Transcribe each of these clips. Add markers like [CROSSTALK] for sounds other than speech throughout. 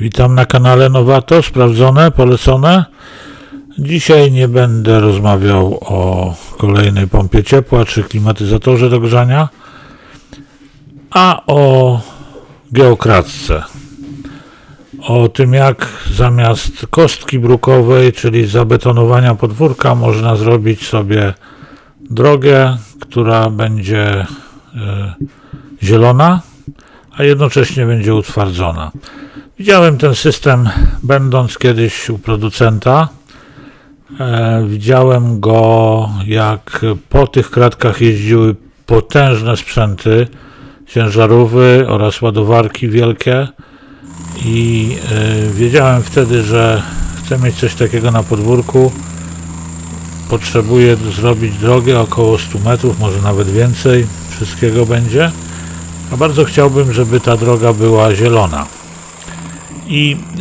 Witam na kanale Nowato, sprawdzone, polecone. Dzisiaj nie będę rozmawiał o kolejnej pompie ciepła czy klimatyzatorze do grzania, a o geokratce. O tym, jak zamiast kostki brukowej, czyli zabetonowania podwórka, można zrobić sobie drogę, która będzie e, zielona, a jednocześnie będzie utwardzona. Widziałem ten system, będąc kiedyś u producenta. E, widziałem go, jak po tych kratkach jeździły potężne sprzęty, ciężarówki oraz ładowarki wielkie. I e, wiedziałem wtedy, że chcę mieć coś takiego na podwórku. Potrzebuję zrobić drogę około 100 metrów, może nawet więcej. Wszystkiego będzie. A bardzo chciałbym, żeby ta droga była zielona. I e,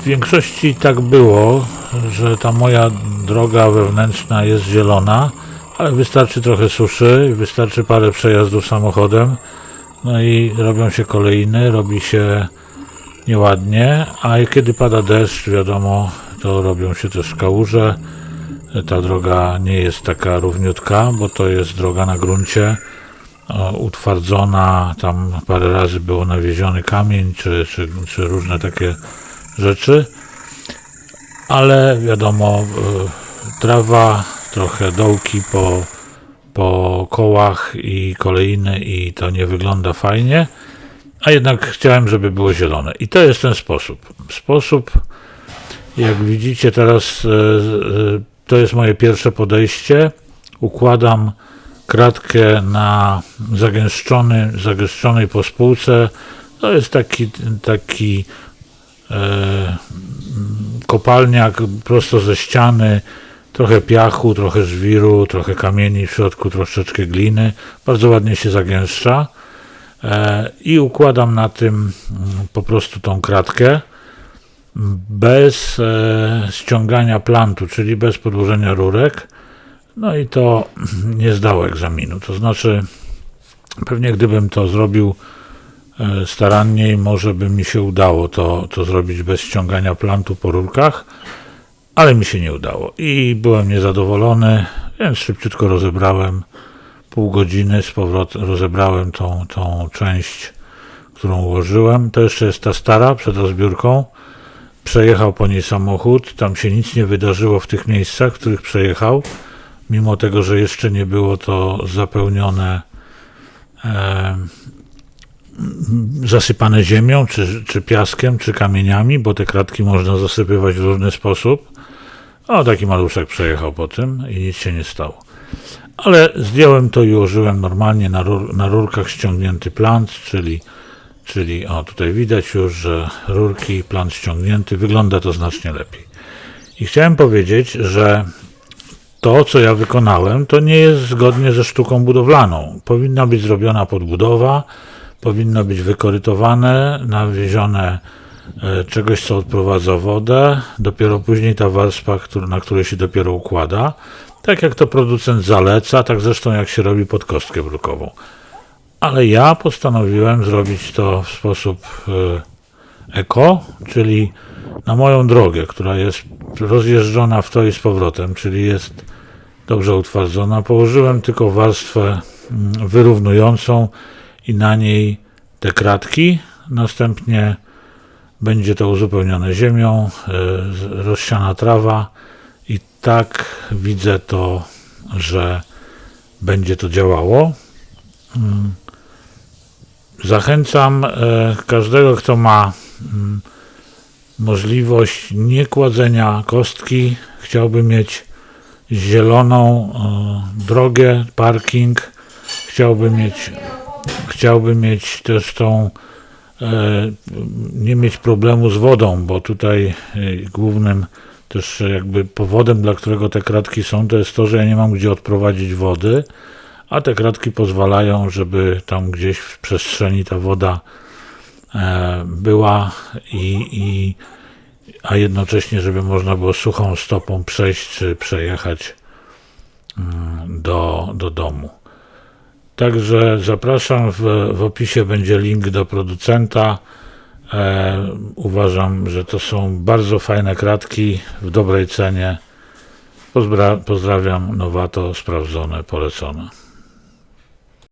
w większości tak było, że ta moja droga wewnętrzna jest zielona, ale wystarczy trochę suszy, wystarczy parę przejazdów samochodem, no i robią się kolejny, robi się nieładnie, a kiedy pada deszcz, wiadomo, to robią się też kałuże. Ta droga nie jest taka równiutka, bo to jest droga na gruncie utwardzona, tam parę razy było nawieziony kamień, czy, czy, czy różne takie rzeczy, ale wiadomo, y, trawa, trochę dołki po, po kołach i kolejny i to nie wygląda fajnie, a jednak chciałem, żeby było zielone. I to jest ten sposób. Sposób, jak widzicie teraz, y, y, to jest moje pierwsze podejście. Układam kratkę na zagęszczony, zagęszczonej pospółce. To jest taki, taki e, kopalniak prosto ze ściany, trochę piachu, trochę żwiru, trochę kamieni, w środku troszeczkę gliny. Bardzo ładnie się zagęszcza. E, I układam na tym mm, po prostu tą kratkę bez e, ściągania plantu, czyli bez podłożenia rurek. No i to [CLEARS THROAT] nie zdało egzaminu. To znaczy, pewnie gdybym to zrobił e, staranniej, może by mi się udało to, to zrobić bez ściągania plantu po rurkach, ale mi się nie udało. I byłem niezadowolony, więc szybciutko rozebrałem pół godziny z powrotem rozebrałem tą, tą część, którą ułożyłem. To jeszcze jest ta stara przed rozbiórką. Przejechał po niej samochód, tam się nic nie wydarzyło w tych miejscach, w których przejechał mimo tego, że jeszcze nie było to zapełnione, e, zasypane ziemią, czy, czy piaskiem, czy kamieniami, bo te kratki można zasypywać w różny sposób. O, taki maluszek przejechał po tym i nic się nie stało. Ale zdjąłem to i ułożyłem normalnie na, rur, na rurkach ściągnięty plant, czyli, czyli o tutaj widać już, że rurki, plant ściągnięty, wygląda to znacznie lepiej. I chciałem powiedzieć, że to, co ja wykonałem, to nie jest zgodnie ze sztuką budowlaną. Powinna być zrobiona podbudowa, powinno być wykorytowane, nawiezione e, czegoś, co odprowadza wodę, dopiero później ta warstwa, na której się dopiero układa. Tak jak to producent zaleca, tak zresztą jak się robi pod kostkę brukową. Ale ja postanowiłem zrobić to w sposób e, eko, czyli na moją drogę, która jest rozjeżdżona w to i z powrotem, czyli jest dobrze utwardzona. Położyłem tylko warstwę mm, wyrównującą i na niej te kratki. Następnie będzie to uzupełnione ziemią, e, rozsiana trawa i tak widzę to, że będzie to działało. Mm. Zachęcam e, każdego, kto ma mm, możliwość niekładzenia kostki, chciałby mieć zieloną e, drogę, parking. Chciałbym mieć, chciałbym mieć też tą, e, nie mieć problemu z wodą, bo tutaj e, głównym też jakby powodem, dla którego te kratki są, to jest to, że ja nie mam gdzie odprowadzić wody, a te kratki pozwalają, żeby tam gdzieś w przestrzeni ta woda była i, i a jednocześnie, żeby można było suchą stopą przejść czy przejechać mm, do, do domu. Także zapraszam, w, w opisie będzie link do producenta. E, uważam, że to są bardzo fajne kratki w dobrej cenie. Pozbra- pozdrawiam, nowato, sprawdzone, polecone.